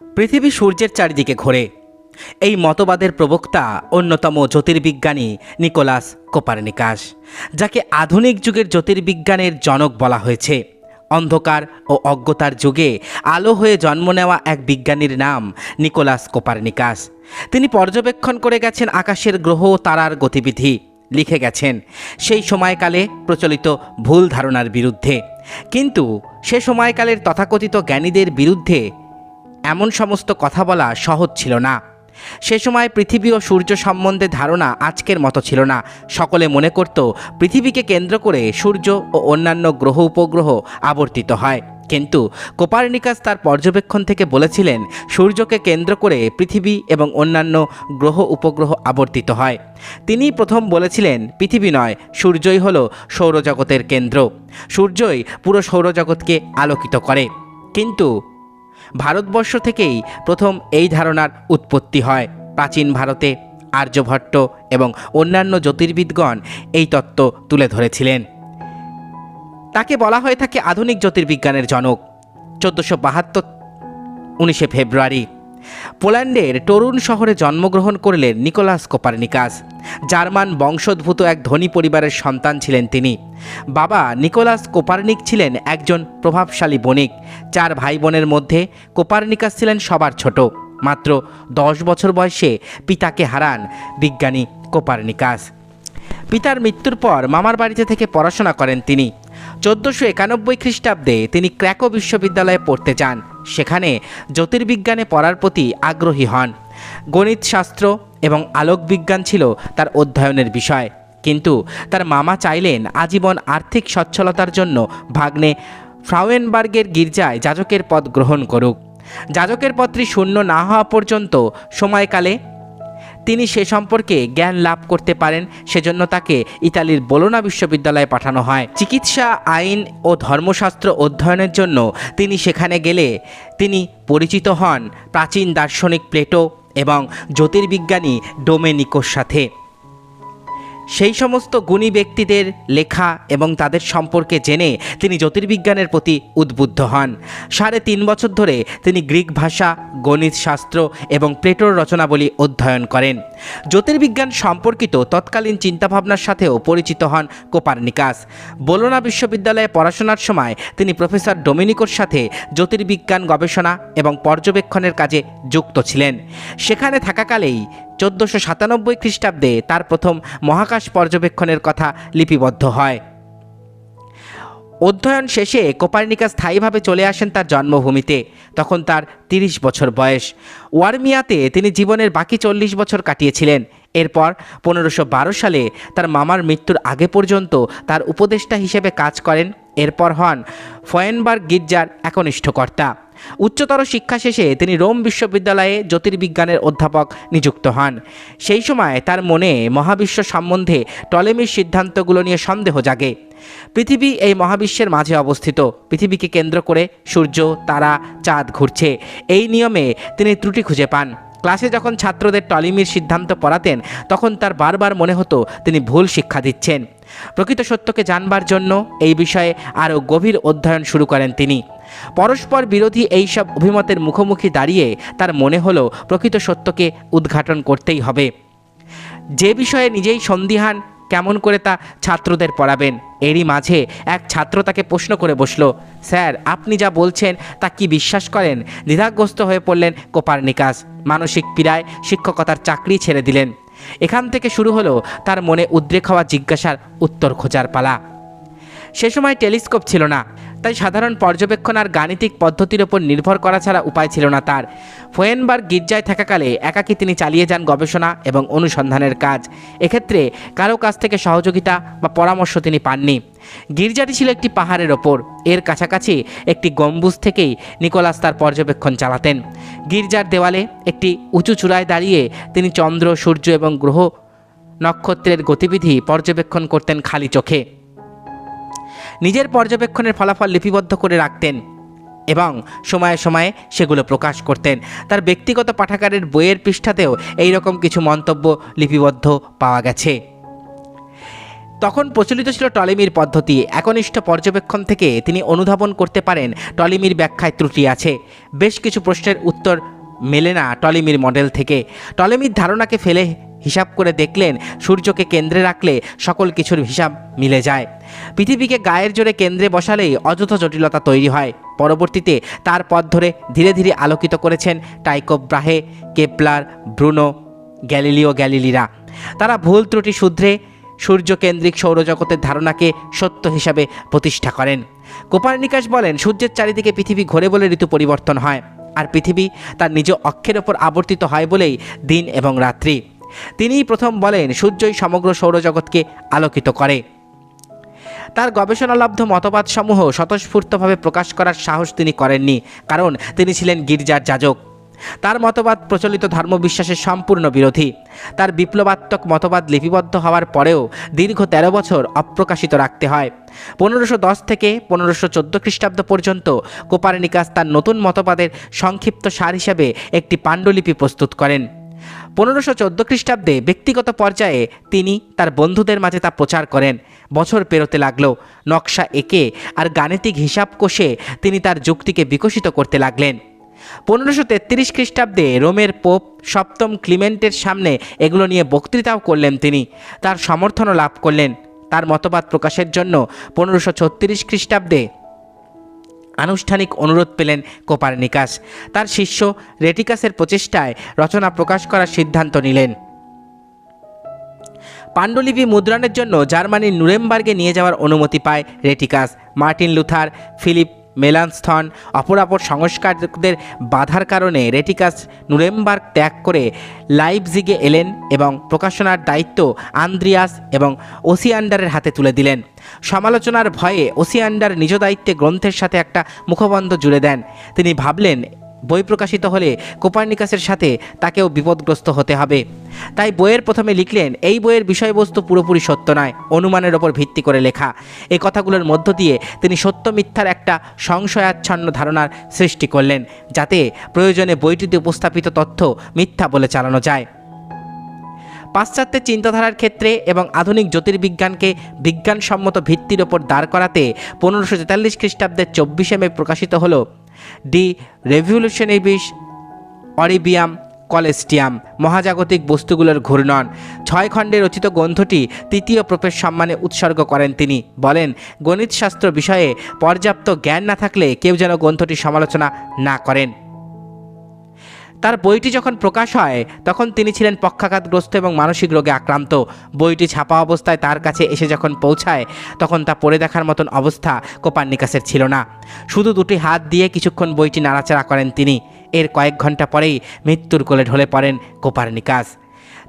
পৃথিবী সূর্যের চারিদিকে ঘোরে। এই মতবাদের প্রবক্তা অন্যতম জ্যোতির্বিজ্ঞানী নিকোলাস কোপারনিকাস, যাকে আধুনিক যুগের জ্যোতির্বিজ্ঞানের জনক বলা হয়েছে। অন্ধকার ও অজ্ঞতার যুগে আলো হয়ে জন্ম নেওয়া এক বিজ্ঞানীর নাম নিকোলাস কোপারনিকাস। তিনি পর্যবেক্ষণ করে গেছেন আকাশের গ্রহ তারার গতিবিধি। লিখে গেছেন, সেই সময়কালে প্রচলিত ভুল ধারণার বিরুদ্ধে। কিন্তু সে সময়কালের তথাকথিত জ্ঞানীদের বিরুদ্ধে এমন সমস্ত কথা বলা সহজ ছিল না। সে সময় পৃথিবী ও সূর্য সম্বন্ধে ধারণা আজকের মতো ছিল না। সকলে মনে করত, পৃথিবীকে কেন্দ্র করে সূর্য ও অন্যান্য গ্রহ উপগ্রহ আবর্তিত হয়। কিন্তু কোপারনিকাস তার পর্যবেক্ষণ থেকে বলেছিলেন, সূর্যকে কেন্দ্র করে পৃথিবী এবং অন্যান্য গ্রহ উপগ্রহ আবর্তিত হয়। তিনি প্রথম বলেছিলেন, পৃথিবী নয়, সূর্যই হল সৌরজগতের কেন্দ্র। সূর্যই পুরো সৌরজগৎকে আলোকিত করে। কিন্তু ভারতবর্ষ থেকেই প্রথম এই ধারণার উৎপত্তি হয়। প্রাচীন ভারতে আর্যভট্ট এবং অন্যান্য জ্যোতির্বিদগণ এই তত্ত্ব তুলে ধরেছিলেন। তাকে বলা হয়ে থাকে আধুনিক জ্যোতির্বিজ্ঞানের জনক। চোদ্দোশো বাহাত্তর, উনিশে ফেব্রুয়ারি। পোল্যান্ডের টরুন শহরে জন্মগ্রহণ করলেন নিকোলাস কোপারনিকাস। জার্মান বংশোদ্ভূত এক ধনী পরিবারের সন্তান ছিলেন তিনি। বাবা নিকোলাস কোপারনিক ছিলেন একজন প্রভাবশালী বণিক। চার ভাই বোনের মধ্যে কোপারনিকাস ছিলেন সবার ছোট। মাত্র দশ বছর বয়সে পিতাকে হারান বিজ্ঞানী কোপারনিকাস। পিতার মৃত্যুর পর মামার বাড়িতে থেকে পড়াশোনা করেন তিনি। চোদ্দোশো একানব্বই খ্রিস্টাব্দে তিনি ক্র্যাকো বিশ্ববিদ্যালয়ে পড়তে যান। সেখানে জ্যোতির্বিজ্ঞানে পড়ার প্রতি আগ্রহী হন। গণিতশাস্ত্র এবং আলোকবিজ্ঞান ছিল তার অধ্যয়নের বিষয়। কিন্তু তার মামা চাইলেন আজীবন আর্থিক সচ্ছলতার জন্য ভাগ্নে ফ্রাউয়েনবার্গের গির্জায় যাজকের পদ গ্রহণ করুক। যাজকের পত্রী শূন্য না হওয়া পর্যন্ত সময়কালে তিনি সে সম্পর্কে জ্ঞান লাভ করতে পারেন, সেজন্য তাকে ইতালির বোলোনা বিশ্ববিদ্যালয়ে পাঠানো হয়। চিকিৎসা, আইন ও ধর্মশাস্ত্র অধ্যয়নের জন্য তিনি সেখানে গেলে তিনি পরিচিত হন প্রাচীন দার্শনিক প্লেটো এবং জ্যোতির্বিজ্ঞানী ডোমেনিকোর সাথে। সেই সমস্ত গুণী ব্যক্তিদের লেখা এবং তাদের সম্পর্কে জেনে তিনি জ্যোতির্বিজ্ঞানের প্রতি উদ্বুদ্ধ হন। সাড়ে তিন বছর ধরে তিনি গ্রিক ভাষা, গণিত শাস্ত্র এবং প্লেটোর রচনাবলী অধ্যয়ন করেন। জ্যোতির্বিজ্ঞান সম্পর্কিত তৎকালীন চিন্তাভাবনার সাথেও পরিচিত হন কোপারনিকাস। বোলোনা বিশ্ববিদ্যালয়ে পড়াশোনার সময় তিনি প্রফেসর ডোমিনিকোর সাথে জ্যোতির্বিজ্ঞান গবেষণা এবং পর্যবেক্ষণের কাজে যুক্ত ছিলেন। সেখানে থাকাকালেই চোদ্দোশো সাতানব্বই খ্রিস্টাব্দে তার প্রথম মহাকাশ পর্যবেক্ষণের কথা লিপিবদ্ধ হয়। অধ্যয়ন শেষে কোপার্নিকাস স্থায়ীভাবে চলে আসেন তার জন্মভূমিতে, তখন তার তিরিশ বছর বয়স। ওয়ারমিয়াতে তিনি জীবনের বাকি চল্লিশ বছর কাটিয়েছিলেন। এরপর পনেরোশো সালে তার মামার মৃত্যুর আগে পর্যন্ত তার উপদেষ্টা হিসেবে কাজ করেন। এরপর হন ফয়েনবার্গ গির্জার একনিষ্ঠ কর্তা উচ্চতর শিক্ষা শেষে তিনি রোম বিশ্ববিদ্যালয়ে জ্যোতির্বিজ্ঞানের অধ্যাপক নিযুক্ত হন। সেই সময় তার মনে মহাবিশ্ব সম্বন্ধে টলেমির সিদ্ধান্তগুলো নিয়ে সন্দেহ জাগে। পৃথিবী এই মহাবিশ্বের মাঝে অবস্থিত। পৃথিবীকে কেন্দ্র করে সূর্য, তারা, চাঁদ ঘুরছে। এই নিয়মে তিনি ত্রুটি খুঁজে পান। ক্লাসে যখন ছাত্রদের টলিমির সিদ্ধান্ত পড়াতেন, তখন তার বারবার মনে হতো তিনি ভুল শিক্ষা দিচ্ছেন। প্রকৃত সত্যকে জানবার জন্য এই বিষয়ে আরও গভীর অধ্যয়ন শুরু করেন তিনি। পরস্পর বিরোধী এইসব অভিমতের মুখোমুখি দাঁড়িয়ে তার মনে হলো প্রকৃত সত্যকে উদ্ঘাটন করতেই হবে। যে বিষয়ে নিজেই সন্দিহান কেমন করে তা ছাত্রদের পড়াবেন, এরই মাঝে এক ছাত্র তাকে প্রশ্ন করে বসল, স্যার, আপনি যা বলছেন তা কি বিশ্বাস করেন? দ্বিধাগ্রস্ত হয়ে পড়লেন কোপারনিকাস। মানসিক পীড়ায় শিক্ষকতার চাকরি ছেড়ে দিলেন। এখান থেকে শুরু হলো তার মনে উদ্রেক হওয়া জিজ্ঞাসার উত্তর খোঁজার পালা। সে সময় টেলিস্কোপ ছিল না। তাই সাধারণ পর্যবেক্ষণ আর গাণিতিক পদ্ধতির ওপর নির্ভর করা ছাড়া উপায় ছিল না তার। ফোয়েনবার গির্জায় থাকাকালে একাকী তিনি চালিয়ে যান গবেষণা এবং অনুসন্ধানের কাজ। এক্ষেত্রে কারও কাছ থেকে সহযোগিতা বা পরামর্শ তিনি পাননি। গির্জাটি ছিল একটি পাহাড়ের ওপর। এর কাছাকাছি একটি গম্বুজ থেকেই নিকোলাস তার পর্যবেক্ষণ চালাতেন। গির্জার দেওয়ালে একটি উঁচু চূড়ায় দাঁড়িয়ে তিনি চন্দ্র, সূর্য এবং গ্রহ নক্ষত্রের গতিবিধি পর্যবেক্ষণ করতেন খালি চোখে। নিজের পর্যবেক্ষণের ফলাফল লিপিবদ্ধ করে রাখতেন এবং সময়ে সময়ে সেগুলো প্রকাশ করতেন। তার ব্যক্তিগত পাঠাগারের বইয়ের পৃষ্ঠাতেও এই রকম কিছু মন্তব্য লিপিবদ্ধ পাওয়া গেছে। তখন প্রচলিত ছিল টলেমির পদ্ধতি। একনিষ্ঠ পর্যবেক্ষণ থেকে তিনি অনুধাবন করতে পারেন টলিমির ব্যাখ্যায় ত্রুটি আছে। বেশ কিছু প্রশ্নের উত্তর মেলে না টলিমির মডেল থেকে। টলেমির ধারণাকে ফেলে হিসাব করে দেখলেন সূর্যকে কেন্দ্রে রাখলে সকল কিছুর হিসাব মিলে যায়। পৃথিবীকে গায়ের জোরে কেন্দ্রে বসালেই অযথা জটিলতা তৈরি হয়। পরবর্তীতে তার পথ ধরে ধীরে ধীরে আলোকিত করেছেন Tycho Brahe Kepler, Bruno, Galileo গ্যালিলিরা। তারা ভুল ত্রুটি শুধরে সূর্যকেন্দ্রিক সৌরজগতের ধারণাকে সত্য হিসাবে প্রতিষ্ঠা করেন। কোপারনিকাস বলেন, সূর্যের চারিদিকে পৃথিবী ঘোরে বলে ঋতু পরিবর্তন হয়, আর পৃথিবী তার নিজ অক্ষের ওপর আবর্তিত হয় বলেই দিন এবং রাত্রি। তিনিই প্রথম বলেন, সূর্যই সমগ্র সৌরজগৎকে আলোকিত করে। তার গবেষণালব্ধ মতবাদসমূহ স্বতঃস্ফূর্তভাবে প্রকাশ করার সাহস তিনি করেননি, কারণ তিনি ছিলেন গির্জার যাজক। তার মতবাদ প্রচলিত ধর্মবিশ্বাসের সম্পূর্ণ বিরোধী। তার বিপ্লবাত্মক মতবাদ লিপিবদ্ধ হওয়ার পরেও দীর্ঘ তেরো বছর অপ্রকাশিত রাখতে হয়। পনেরোশো দশ থেকে পনেরোশো চোদ্দ খ্রিস্টাব্দ পর্যন্ত কোপারনিকাস তার নতুন মতবাদের সংক্ষিপ্ত সার হিসাবে একটি পাণ্ডুলিপি প্রস্তুত করেন। পনেরোশো চোদ্দ খ্রিস্টাব্দে ব্যক্তিগত পর্যায়ে তিনি তার বন্ধুদের মাঝে তা প্রচার করেন। বছর পেরোতে লাগল। নকশা এঁকে আর গাণিতিক হিসাব কষে তিনি তার যুক্তিকে বিকশিত করতে লাগলেন। পনেরোশো তেত্রিশ খ্রিস্টাব্দে রোমের পোপ সপ্তম ক্লিমেন্টের সামনে এগুলো নিয়ে বক্তৃতাও করলেন তিনি। তার সমর্থনও লাভ করলেন। তার মতবাদ প্রকাশের জন্য পনেরোশো ছত্রিশ খ্রিস্টাব্দে আনুষ্ঠানিক অনুরোধ পেলেন কোপার কোপারনিকাস। তার শিষ্য রেটিকাসের প্রচেষ্টায় রচনা প্রকাশ করার সিদ্ধান্ত নিলেন। পাণ্ডুলিপি মুদ্রণের জন্য জার্মানির নুরেমবার্গে নিয়ে যাওয়ার অনুমতি পায় Rheticus. Martin Luther, Philip Melanchthon. অপরাপর সংস্কারকদের বাধার কারণে রেটিকাস নুরেমবার্গ ত্যাগ করে লাইভজিগে এলেন এবং প্রকাশনার দায়িত্ব আন্দ্রিয়াস এবং ওসিয়ান্ডারের হাতে তুলে দিলেন। সমালোচনার ভয়ে ওসিয়ান্ডার নিজ দায়িত্বে গ্রন্থের সাথে একটা মুখবন্ধ জুড়ে দেন। তিনি ভাবলেন, বই প্রকাশিত হলে কোপার্নিকাসের সাথে তাকেও বিপদগ্রস্ত হতে হবে। তাই বইয়ের প্রথমে লিখলেন, এই বইয়ের বিষয়বস্তু পুরোপুরি সত্য নয়, অনুমানের ওপর ভিত্তি করে লেখা এই কথাগুলোর মধ্য দিয়ে তিনি সত্য মিথ্যার একটা সংশয়াচ্ছন্ন ধারণার সৃষ্টি করলেন, যাতে প্রয়োজনে বইটিতে উপস্থাপিত তথ্য মিথ্যা বলে চালানো যায়। পাশ্চাত্যের চিন্তাধারার ক্ষেত্রে এবং আধুনিক জ্যোতির্বিজ্ঞানকে বিজ্ঞানসম্মত ভিত্তির ওপর দাঁড় করাতে পনেরোশো তেতাল্লিশ খ্রিস্টাব্দের চব্বিশে মে প্রকাশিত হলো ডি রেভলিউশনেবিস অরিবিয়াম কলেস্টিয়াম, মহাজাগতিক বস্তুগুলোর ঘূর্ণন। ছয় খণ্ডে রচিত গ্রন্থটি তৃতীয় প্রপের সম্মানে উৎসর্গ করেন তিনি। বলেন, গণিতশাস্ত্র বিষয়ে পর্যাপ্ত জ্ঞান না থাকলে কেউ যেন গ্রন্থটি সমালোচনা না করেন। তার বইটি যখন প্রকাশ হয়, তখন তিনি ছিলেন পক্ষাঘাতগ্রস্ত এবং মানসিক রোগে আক্রান্ত। বইটি ছাপা অবস্থায় তার কাছে এসে যখন পৌঁছায়, তখন তা পড়ে দেখার মতন অবস্থা কোপার্নিকাসের ছিল না। শুধু দুটি হাত দিয়ে কিছুক্ষণ বইটি নাড়াচাড়া করেন তিনি। এর কয়েক ঘণ্টা পরেই মৃত্যুর কোলে ঢলে পড়েন কোপার্নিকাস।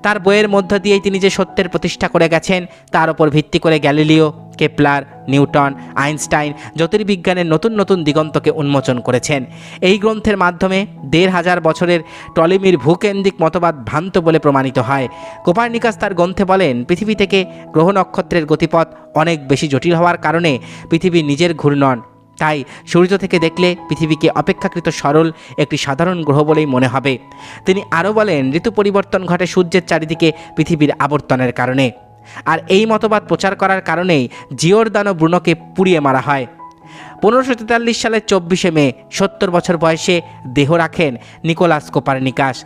তার বইয়ের মধ্য দিয়েই তিনি যে সত্যের প্রতিষ্ঠা করে গেছেন, তার উপর ভিত্তি করে গ্যালিলিও, কেপলার, নিউটন, আইনস্টাইন, জ্যোতির্বিজ্ঞানের নতুন নতুন দিগন্তকে উন্মোচন করেছেন। এই গ্রন্থের মাধ্যমে দেড় হাজার বছরের টলিমির ভূকেন্দ্রিক মতবাদ ভ্রান্ত বলে প্রমাণিত হয়। কোপার্নিকাস তার গ্রন্থে বলেন, পৃথিবী থেকে গ্রহ নক্ষত্রের গতিপথ অনেক বেশি জটিল হওয়ার কারণে পৃথিবী নিজের ঘূর্ণন তাই সূর্য থেকে দেখলে পৃথিবীকে অপেক্ষাকৃত সরল একটি সাধারণ গ্রহ বলেই মনে হবে। তিনি আরও বলেন, ঋতু পরিবর্তন ঘটে সূর্যের চারিদিকে পৃথিবীর আবর্তনের কারণে। আর এই মতবাদ প্রচার করার কারণেই জিওরদানো ব্রুণকে পুড়িয়ে মারা হয়। পনেরোশো তেতাল্লিশ সালের চব্বিশে মে, সত্তর বছর বয়সে দেহ রাখেন নিকোলাস কোপারনিকাস।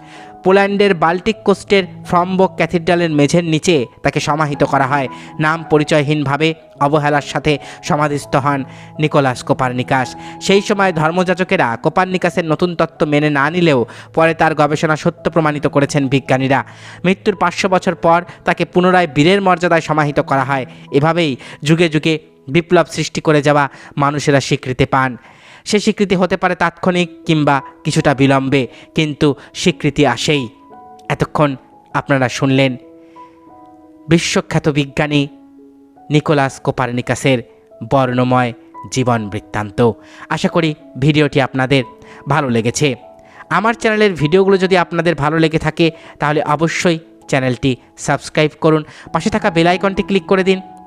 পোল্যান্ডের বাল্টিক কোস্টের ফ্রমবক ক্যাথিড্রালের মেঝের নিচে তাকে সমাহিত করা হয়। নাম পরিচয়হীনভাবে অবহেলার সাথে সমাধিস্থ হন নিকোলাস কোপারনিকাস। সেই সময় ধর্মযাজকেরা কোপারনিকাসের নতুন তত্ত্ব মেনে না নিলেও পরে তার গবেষণা সত্য প্রমাণিত করেছেন বিজ্ঞানীরা। মৃত্যুর পাঁচশো বছর পর তাকে পুনরায় বীরের মর্যাদায় সমাহিত করা হয়। এভাবেই যুগে যুগে বিপ্লব সৃষ্টি করে যাওয়া মানুষেরা স্বীকৃতি পান। সে স্বীকৃতি হতে পারে তাৎক্ষণিক কিংবা কিছুটা বিলম্বে, কিন্তু স্বীকৃতি আসেই। এতক্ষণ আপনারা শুনলেন বিশ্বখ্যাত বিজ্ঞানী নিকোলাস কোপারনিকাসের বর্ণময় জীবন বৃত্তান্ত। আশা করি ভিডিওটি আপনাদের ভালো লেগেছে। আমার চ্যানেলের ভিডিওগুলো যদি আপনাদের ভালো লেগে থাকে, তাহলে অবশ্যই চ্যানেলটি সাবস্ক্রাইব করুন। পাশে থাকা বেল আইকনটি ক্লিক করে দিন।